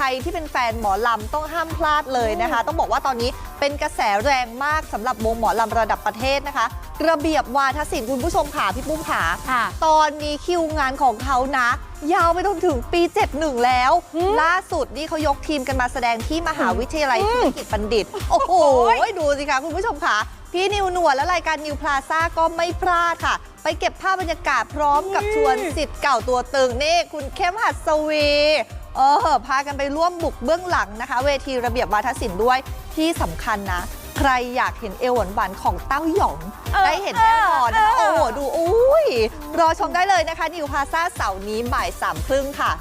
ใครที่เป็นแฟนหมอลำต้องห้ามพลาดเลยนะคะ ต้องบอกว่าตอนนี้เป็นกระแสแรงมากสำหรับวงหมอลำระดับประเทศนะคะ ระเบียบวาทศิลป์คุณผู้ชมค่ะพี่ปุ้มขาค่ะตอนนี้คิวงานของเขานะ ยาวไปจนถึงปี 71 แล้วล่าสุดนี่เขายกทีมกันมาแสดงที่มหาวิทยาลัยธุรกิจบัณฑิต โอ้โห ดูสิคะคุณผู้ชมค่ะ พี่นิวหนวดและรายการนิวพลาซ่าก็ไม่พลาดค่ะ ไปเก็บภาพบรรยากาศพร้อมกับชวนสิทธิ์เก่าตัวตึงนี่คุณเข้มหัดสวี เออพากันไปร่วมบุกเบื้องหลังนะคะ เวทีระเบียบวาทศิลป์ด้วยที่สำคัญนะ ใครอยากเห็นเอวหวานๆของเต้าหยอง เออได้เห็นแน่นอนนะคะเออโอ้โหดูอุ้ย รอชมได้เลยนะคะ นิวพลาซ่าเสาร์นี้บ่ายสามครึ่งค่ะ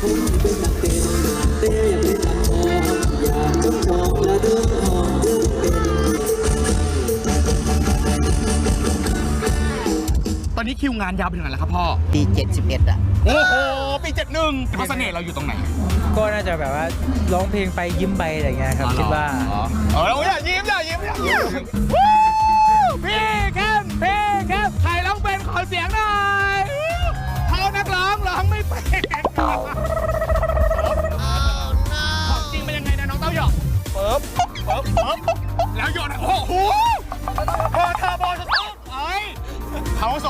ตอนนี้ คิวงานยาวไปถึงไหนแล้วครับพ่อ ปี 71 อะ โอ้โหปีเจ็ดหนึ่งเพราะเสน่ห์เราอยู่ตรงไหนก็น่าจะแบบว่าร้องเพลงไปยิ้มไปอะไรเงี้ยครับคิดว่า อ๋อเอออย่ายิ้มอย่ายิ้มอย่ายิ้มพี่แคมพี่แคมใครร้องเป็นขอเสียงหน่อยเขานักร้องร้องไม่เป็น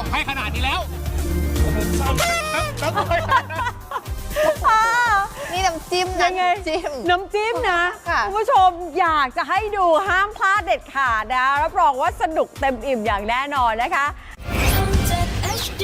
ส่งให้ขนาดนี้แล้วแล้วก็นี่น้ำจิ้มนะยังไงน้ำจิ้ม น้ำจิ้มนะค่ะ คุณผู้ชมอยากจะให้ดูห้ามพลาดเด็ดขาดนะรับรองว่าสนุกเต็มอิ่มอย่างแน่นอนนะคะทำจาก HD